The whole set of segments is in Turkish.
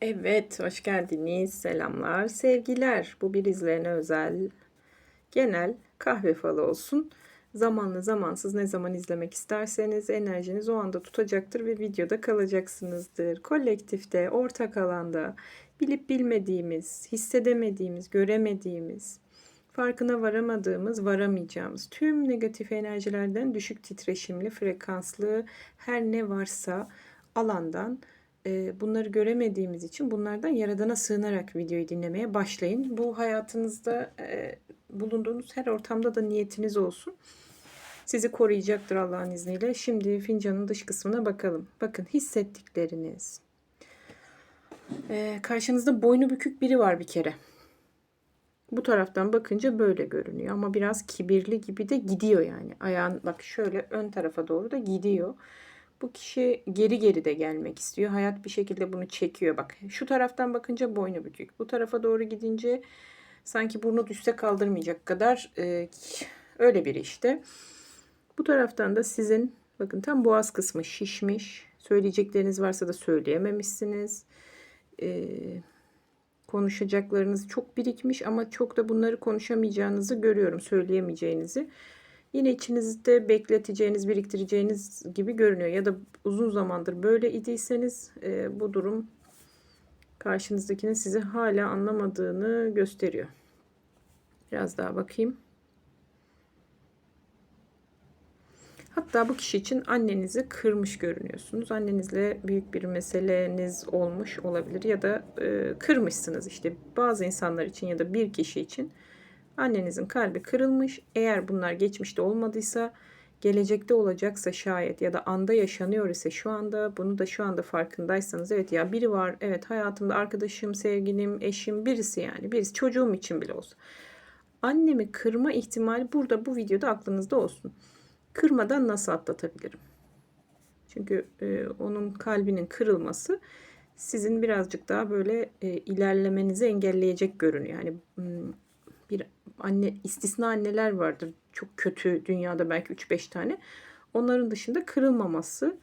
Evet, hoş geldiniz. Selamlar, sevgiler. Bu bir izleyene özel genel kahve falı olsun. Zamanlı zamansız ne zaman izlemek isterseniz enerjiniz o anda tutacaktır ve videoda kalacaksınızdır. Kolektifte, ortak alanda bilip bilmediğimiz, hissedemediğimiz, göremediğimiz, farkına varamadığımız, varamayacağımız tüm negatif enerjilerden düşük titreşimli, frekanslı her ne varsa alandan bunları göremediğimiz için bunlardan Yaradan'a sığınarak videoyu dinlemeye başlayın. Bu hayatınızda bulunduğunuz her ortamda da niyetiniz olsun. Sizi koruyacaktır Allah'ın izniyle. Şimdi fincanın dış kısmına bakalım. Bakın hissettikleriniz. Karşınızda boynu bükük biri var bir kere. Bu taraftan bakınca böyle görünüyor ama biraz kibirli gibi de gidiyor yani. Ayağın bak şöyle ön tarafa doğru da gidiyor. Bu kişi geri geri de gelmek istiyor. Hayat bir şekilde bunu çekiyor. Bak şu taraftan bakınca boynu bükük. Bu tarafa doğru gidince sanki burnu düşse kaldırmayacak kadar e, öyle biri işte. Bu taraftan da sizin bakın tam boğaz kısmı şişmiş. Söyleyecekleriniz varsa da söyleyememişsiniz. Eee konuşacaklarınız çok birikmiş ama çok da bunları konuşamayacağınızı görüyorum, söyleyemeyeceğinizi. Yine içinizde bekleteceğiniz, biriktireceğiniz gibi görünüyor. Ya da uzun zamandır böyle idiyseniz e, bu durum karşınızdakinin sizi hala anlamadığını gösteriyor. Biraz daha bakayım. Hatta bu kişi için annenizi kırmış görünüyorsunuz. Annenizle büyük bir meseleniz olmuş olabilir ya da e, kırmışsınız işte bazı insanlar için ya da bir kişi için annenizin kalbi kırılmış. Eğer bunlar geçmişte olmadıysa gelecekte olacaksa şayet ya da anda yaşanıyor ise şu anda bunu da şu anda farkındaysanız evet ya biri var evet hayatımda arkadaşım, sevgilim, eşim birisi yani birisi çocuğum için bile olsa. Annemi kırma ihtimali burada bu videoda aklınızda olsun kırmadan nasıl atlatabilirim? Çünkü e, onun kalbinin kırılması sizin birazcık daha böyle e, ilerlemenizi engelleyecek görünüyor. Yani hmm, anne istisna anneler vardır. Çok kötü dünyada belki 3-5 tane. Onların dışında kırılmaması,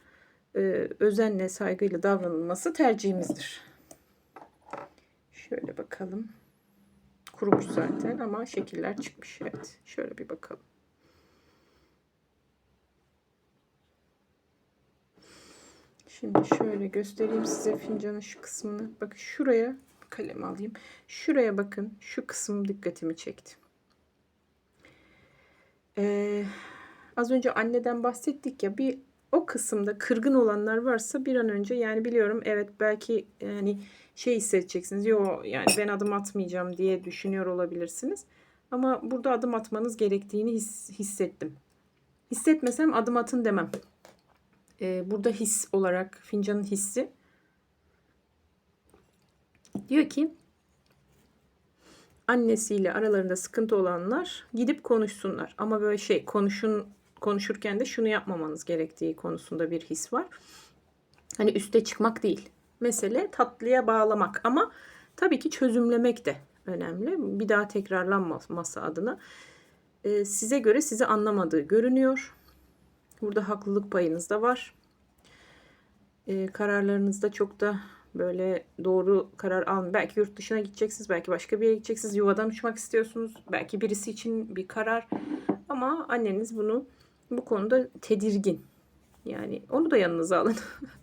e, özenle, saygıyla davranılması tercihimizdir. Şöyle bakalım. Kurumuş zaten ama şekiller çıkmış. Evet. Şöyle bir bakalım. Şimdi şöyle göstereyim size fincanın şu kısmını. Bakın şuraya kalem alayım. Şuraya bakın. Şu kısım dikkatimi çekti. Ee, az önce anneden bahsettik ya bir o kısımda kırgın olanlar varsa bir an önce yani biliyorum evet belki yani şey hissedeceksiniz. Yo yani ben adım atmayacağım diye düşünüyor olabilirsiniz. Ama burada adım atmanız gerektiğini his, hissettim. Hissetmesem adım atın demem e, burada his olarak fincanın hissi diyor ki annesiyle aralarında sıkıntı olanlar gidip konuşsunlar. Ama böyle şey konuşun konuşurken de şunu yapmamanız gerektiği konusunda bir his var. Hani üste çıkmak değil. Mesele tatlıya bağlamak ama tabii ki çözümlemek de önemli. Bir daha tekrarlanması adına. Ee, size göre sizi anlamadığı görünüyor. Burada haklılık payınız da var. Ee, kararlarınızda çok da böyle doğru karar almayın. Belki yurt dışına gideceksiniz, belki başka bir yere gideceksiniz, yuvadan uçmak istiyorsunuz. Belki birisi için bir karar. Ama anneniz bunu bu konuda tedirgin. Yani onu da yanınıza alın.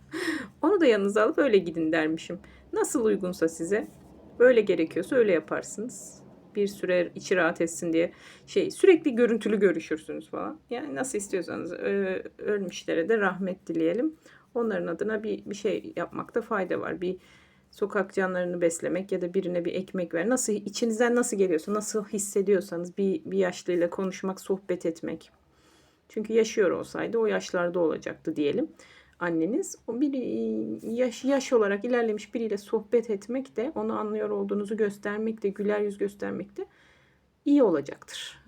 onu da yanınıza alıp öyle gidin dermişim. Nasıl uygunsa size, böyle gerekiyorsa öyle yaparsınız bir süre içi rahat etsin diye şey sürekli görüntülü görüşürsünüz falan. Yani nasıl istiyorsanız ölmüşlere de rahmet dileyelim. Onların adına bir, bir şey yapmakta fayda var. Bir sokak canlarını beslemek ya da birine bir ekmek ver. Nasıl içinizden nasıl geliyorsa, nasıl hissediyorsanız bir, bir yaşlıyla konuşmak, sohbet etmek. Çünkü yaşıyor olsaydı o yaşlarda olacaktı diyelim anneniz. O bir yaş, yaş olarak ilerlemiş biriyle sohbet etmek de onu anlıyor olduğunuzu göstermek de güler yüz göstermek de iyi olacaktır.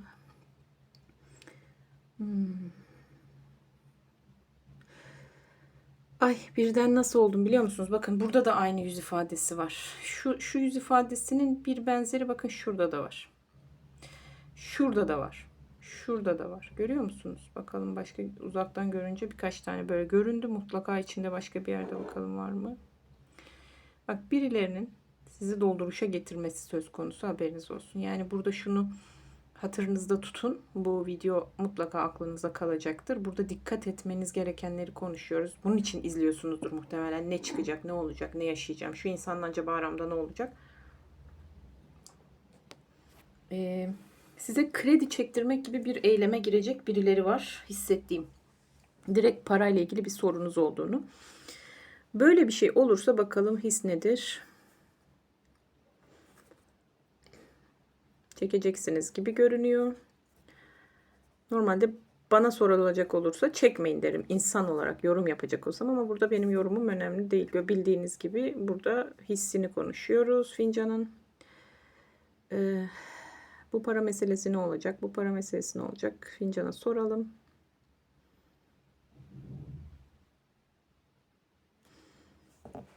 Hmm. Ay birden nasıl oldum biliyor musunuz? Bakın burada da aynı yüz ifadesi var. Şu, şu yüz ifadesinin bir benzeri bakın şurada da var. Şurada da var. Şurada da var. Görüyor musunuz? Bakalım başka uzaktan görünce birkaç tane böyle göründü. Mutlaka içinde başka bir yerde bakalım var mı? Bak birilerinin sizi dolduruşa getirmesi söz konusu haberiniz olsun. Yani burada şunu hatırınızda tutun. Bu video mutlaka aklınıza kalacaktır. Burada dikkat etmeniz gerekenleri konuşuyoruz. Bunun için izliyorsunuzdur muhtemelen. Ne çıkacak, ne olacak, ne yaşayacağım. Şu insanla acaba aramda ne olacak? Ee, size kredi çektirmek gibi bir eyleme girecek birileri var. Hissettiğim. Direkt parayla ilgili bir sorunuz olduğunu. Böyle bir şey olursa bakalım his nedir? Çekeceksiniz gibi görünüyor. Normalde bana sorulacak olursa çekmeyin derim insan olarak yorum yapacak olsam ama burada benim yorumum önemli değil. Bildiğiniz gibi burada hissini konuşuyoruz fincanın. Ee, bu para meselesi ne olacak? Bu para meselesi ne olacak? Fincana soralım.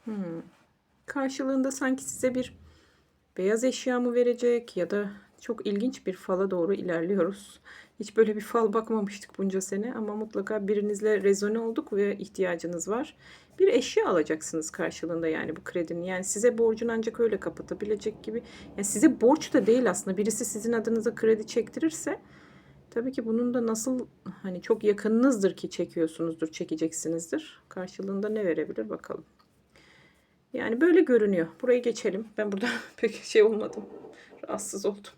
Hmm. Karşılığında sanki size bir beyaz eşya mı verecek ya da çok ilginç bir fala doğru ilerliyoruz. Hiç böyle bir fal bakmamıştık bunca sene ama mutlaka birinizle rezone olduk ve ihtiyacınız var. Bir eşya alacaksınız karşılığında yani bu kredinin. Yani size borcunu ancak öyle kapatabilecek gibi. Yani size borç da değil aslında. Birisi sizin adınıza kredi çektirirse tabii ki bunun da nasıl hani çok yakınınızdır ki çekiyorsunuzdur, çekeceksinizdir. Karşılığında ne verebilir bakalım. Yani böyle görünüyor. Burayı geçelim. Ben burada pek şey olmadım. Rahatsız oldum.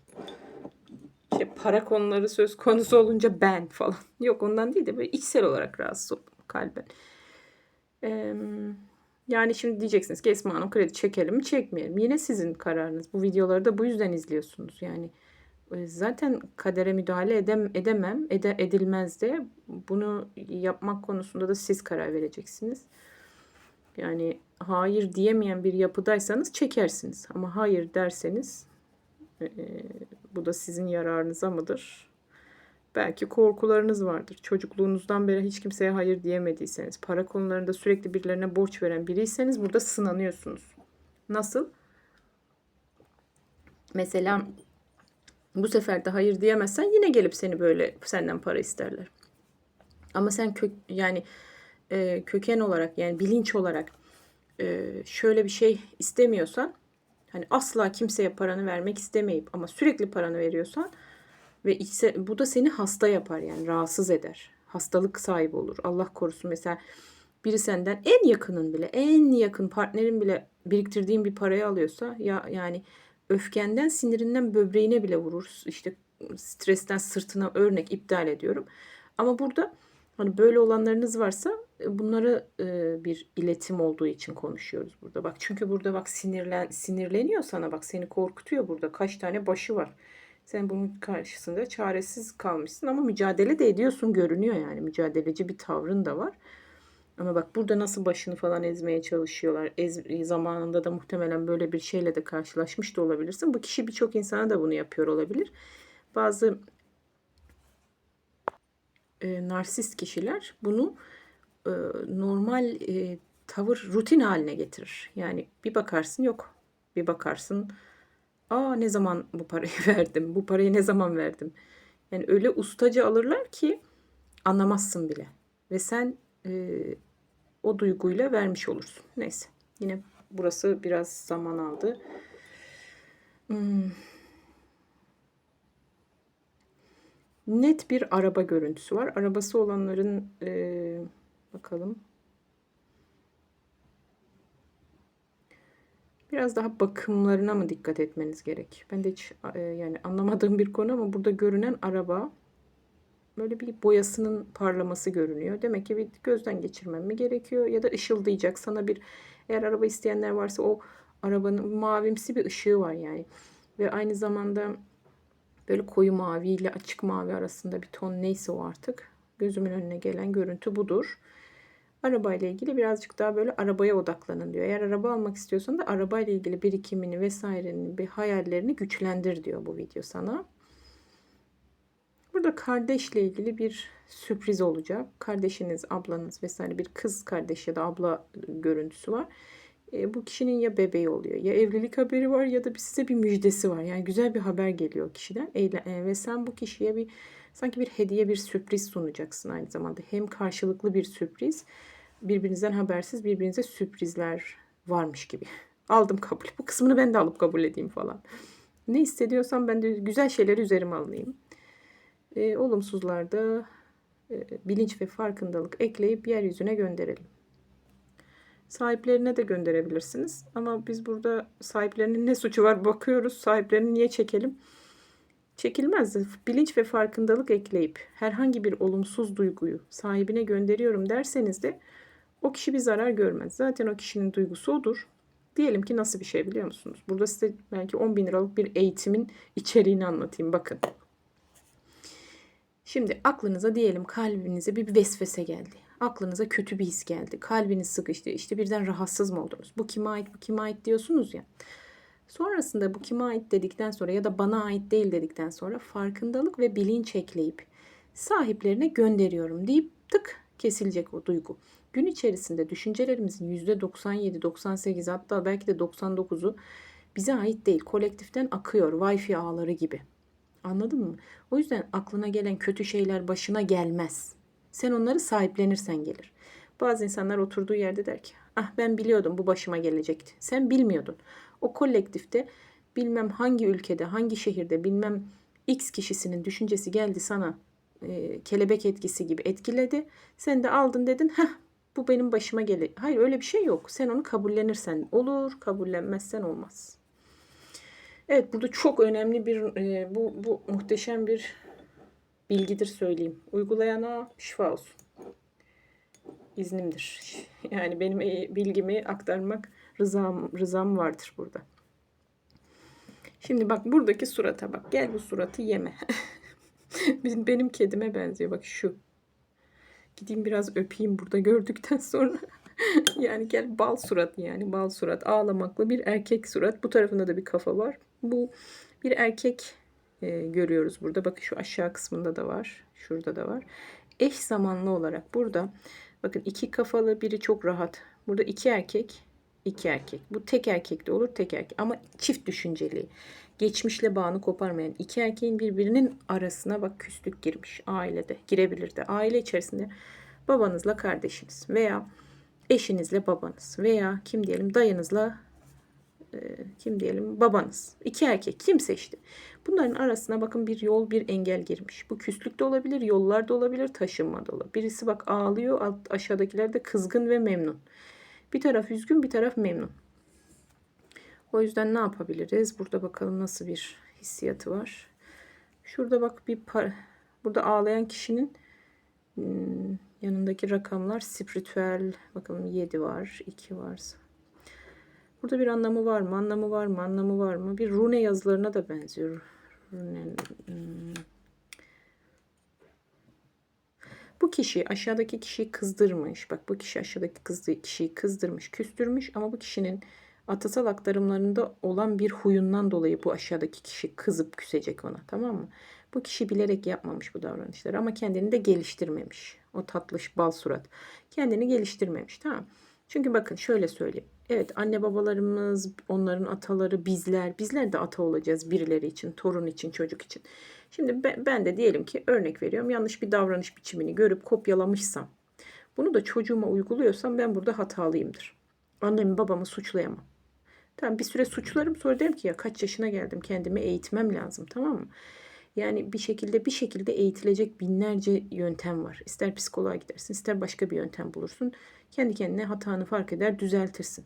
Şey, para konuları söz konusu olunca ben falan. Yok ondan değil de böyle içsel olarak rahatsız oldum kalben. Ee, yani şimdi diyeceksiniz ki Esma Hanım kredi çekelim mi çekmeyelim. Yine sizin kararınız. Bu videoları da bu yüzden izliyorsunuz. Yani e, zaten kadere müdahale edem, edemem, ede, edilmez de bunu yapmak konusunda da siz karar vereceksiniz. Yani hayır diyemeyen bir yapıdaysanız çekersiniz. Ama hayır derseniz e, bu da sizin yararınıza mıdır? Belki korkularınız vardır. Çocukluğunuzdan beri hiç kimseye hayır diyemediyseniz, para konularında sürekli birilerine borç veren biriyseniz burada sınanıyorsunuz. Nasıl? Mesela bu sefer de hayır diyemezsen yine gelip seni böyle senden para isterler. Ama sen kök yani e, köken olarak yani bilinç olarak e, şöyle bir şey istemiyorsan hani asla kimseye paranı vermek istemeyip ama sürekli paranı veriyorsan ve içse, bu da seni hasta yapar yani rahatsız eder. Hastalık sahibi olur. Allah korusun mesela biri senden en yakının bile en yakın partnerin bile biriktirdiğin bir parayı alıyorsa ya yani öfkenden sinirinden böbreğine bile vurur. İşte stresten sırtına örnek iptal ediyorum. Ama burada hani böyle olanlarınız varsa bunları e, bir iletim olduğu için konuşuyoruz burada. Bak çünkü burada bak sinirlen sinirleniyor sana bak seni korkutuyor burada. Kaç tane başı var. Sen bunun karşısında çaresiz kalmışsın ama mücadele de ediyorsun görünüyor yani. Mücadeleci bir tavrın da var. Ama bak burada nasıl başını falan ezmeye çalışıyorlar. Ez, zamanında da muhtemelen böyle bir şeyle de karşılaşmış da olabilirsin. Bu kişi birçok insana da bunu yapıyor olabilir. Bazı e, narsist kişiler bunu e, normal e, tavır rutin haline getirir. Yani bir bakarsın yok. Bir bakarsın aa ne zaman bu parayı verdim? Bu parayı ne zaman verdim? Yani öyle ustaca alırlar ki anlamazsın bile. Ve sen e, o duyguyla vermiş olursun. Neyse. Yine burası biraz zaman aldı. Hmm. Net bir araba görüntüsü var. Arabası olanların e, bakalım. Biraz daha bakımlarına mı dikkat etmeniz gerek? Ben de hiç e, yani anlamadığım bir konu ama burada görünen araba böyle bir boyasının parlaması görünüyor. Demek ki bir gözden geçirmem mi gerekiyor ya da ışıldayacak sana bir eğer araba isteyenler varsa o arabanın mavimsi bir ışığı var yani. Ve aynı zamanda böyle koyu mavi ile açık mavi arasında bir ton neyse o artık. Gözümün önüne gelen görüntü budur. Arabayla ilgili birazcık daha böyle arabaya odaklanın diyor. Eğer araba almak istiyorsan da arabayla ilgili birikimini vesairenin bir hayallerini güçlendir diyor bu video sana. Burada kardeşle ilgili bir sürpriz olacak. Kardeşiniz, ablanız vesaire bir kız kardeş ya da abla görüntüsü var. E, bu kişinin ya bebeği oluyor ya evlilik haberi var ya da size bir müjdesi var. Yani güzel bir haber geliyor kişiden. Eyle, e, ve sen bu kişiye bir sanki bir hediye bir sürpriz sunacaksın aynı zamanda. Hem karşılıklı bir sürpriz birbirinizden habersiz birbirinize sürprizler varmış gibi Aldım kabul. Bu kısmını ben de alıp kabul edeyim falan. Ne hissediyorsam ben de güzel şeyleri üzerime alınayım. E, olumsuzlarda e, bilinç ve farkındalık ekleyip yeryüzüne gönderelim. Sahiplerine de gönderebilirsiniz. Ama biz burada sahiplerinin ne suçu var bakıyoruz. Sahiplerini niye çekelim? Çekilmez. Bilinç ve farkındalık ekleyip herhangi bir olumsuz duyguyu sahibine gönderiyorum derseniz de o kişi bir zarar görmez. Zaten o kişinin duygusu odur. Diyelim ki nasıl bir şey biliyor musunuz? Burada size belki 10 bin liralık bir eğitimin içeriğini anlatayım. Bakın. Şimdi aklınıza diyelim kalbinize bir vesvese geldi. Aklınıza kötü bir his geldi. Kalbiniz sıkıştı. İşte birden rahatsız mı oldunuz? Bu kime ait, bu kime ait diyorsunuz ya. Sonrasında bu kime ait dedikten sonra ya da bana ait değil dedikten sonra farkındalık ve bilinç ekleyip sahiplerine gönderiyorum deyip tık kesilecek o duygu. Gün içerisinde düşüncelerimizin %97, 98 hatta belki de 99'u bize ait değil. Kolektiften akıyor. Wi-Fi ağları gibi. Anladın mı? O yüzden aklına gelen kötü şeyler başına gelmez. Sen onları sahiplenirsen gelir. Bazı insanlar oturduğu yerde der ki ah ben biliyordum bu başıma gelecekti. Sen bilmiyordun. O kolektifte bilmem hangi ülkede, hangi şehirde, bilmem X kişisinin düşüncesi geldi sana e, kelebek etkisi gibi etkiledi. Sen de aldın dedin heh bu benim başıma gelir. Hayır öyle bir şey yok. Sen onu kabullenirsen olur, kabullenmezsen olmaz. Evet burada çok önemli bir e, bu, bu muhteşem bir bilgidir söyleyeyim. Uygulayana şifa olsun. İznimdir. Yani benim e, bilgimi aktarmak rızam, rızam vardır burada. Şimdi bak buradaki surata bak. Gel bu suratı yeme. benim kedime benziyor. Bak şu. Gideyim biraz öpeyim burada gördükten sonra. yani gel bal surat yani bal surat. Ağlamaklı bir erkek surat. Bu tarafında da bir kafa var. Bu bir erkek e, görüyoruz burada. Bakın şu aşağı kısmında da var. Şurada da var. Eş zamanlı olarak burada bakın iki kafalı biri çok rahat. Burada iki erkek iki erkek. Bu tek erkek de olur tek erkek ama çift düşünceli. Geçmişle bağını koparmayan iki erkeğin birbirinin arasına bak küslük girmiş ailede girebilir de aile içerisinde babanızla kardeşiniz veya eşinizle babanız veya kim diyelim dayınızla e, kim diyelim babanız. iki erkek kimse işte. Bunların arasına bakın bir yol bir engel girmiş. Bu küslük de olabilir, yollar da olabilir, taşınma da olabilir. Birisi bak ağlıyor, alt, aşağıdakiler de kızgın ve memnun. Bir taraf üzgün, bir taraf memnun. O yüzden ne yapabiliriz? Burada bakalım nasıl bir hissiyatı var. Şurada bak bir par burada ağlayan kişinin hmm, yanındaki rakamlar spiritüel. Bakalım 7 var, 2 var. Burada bir anlamı var mı? Anlamı var mı? Anlamı var mı? Bir rune yazılarına da benziyor. Rune, hmm. Bu kişi aşağıdaki kişiyi kızdırmış. Bak bu kişi aşağıdaki kızdığı kişiyi kızdırmış, küstürmüş ama bu kişinin atasal aktarımlarında olan bir huyundan dolayı bu aşağıdaki kişi kızıp küsecek ona tamam mı? Bu kişi bilerek yapmamış bu davranışları ama kendini de geliştirmemiş. O tatlış bal surat. Kendini geliştirmemiş tamam Çünkü bakın şöyle söyleyeyim. Evet anne babalarımız, onların ataları, bizler, bizler de ata olacağız birileri için, torun için, çocuk için. Şimdi ben de diyelim ki örnek veriyorum yanlış bir davranış biçimini görüp kopyalamışsam, bunu da çocuğuma uyguluyorsam ben burada hatalıyımdır. Annemi babamı suçlayamam. Tamam bir süre suçlarım sonra derim ki ya kaç yaşına geldim kendimi eğitmem lazım tamam mı? Yani bir şekilde bir şekilde eğitilecek binlerce yöntem var. İster psikoloğa gidersin, ister başka bir yöntem bulursun. Kendi kendine hatanı fark eder, düzeltirsin.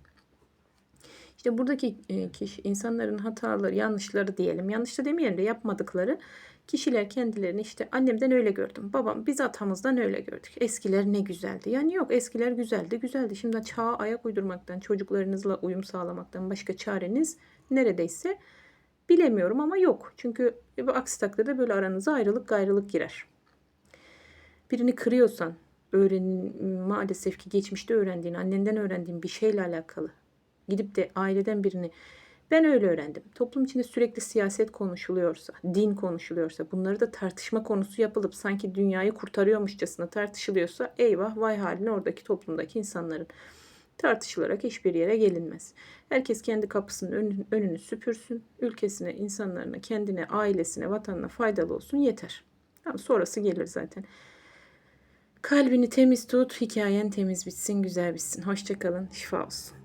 İşte buradaki e, kişi insanların hataları, yanlışları diyelim. Yanlış da demeyelim de yapmadıkları kişiler kendilerini işte annemden öyle gördüm. Babam biz atamızdan öyle gördük. Eskiler ne güzeldi. Yani yok eskiler güzeldi, güzeldi. Şimdi çağa ayak uydurmaktan, çocuklarınızla uyum sağlamaktan başka çareniz neredeyse bilemiyorum ama yok. Çünkü bu aksi takdirde böyle aranıza ayrılık gayrılık girer. Birini kırıyorsan, öğrenin maalesef ki geçmişte öğrendiğin, annenden öğrendiğin bir şeyle alakalı gidip de aileden birini ben öyle öğrendim. Toplum içinde sürekli siyaset konuşuluyorsa, din konuşuluyorsa, bunları da tartışma konusu yapılıp sanki dünyayı kurtarıyormuşçasına tartışılıyorsa eyvah vay haline oradaki toplumdaki insanların tartışılarak hiçbir yere gelinmez. Herkes kendi kapısının önünü süpürsün, ülkesine, insanlarına, kendine, ailesine, vatanına faydalı olsun yeter. Tamam, sonrası gelir zaten. Kalbini temiz tut, hikayen temiz bitsin, güzel bitsin. Hoşçakalın, şifa olsun.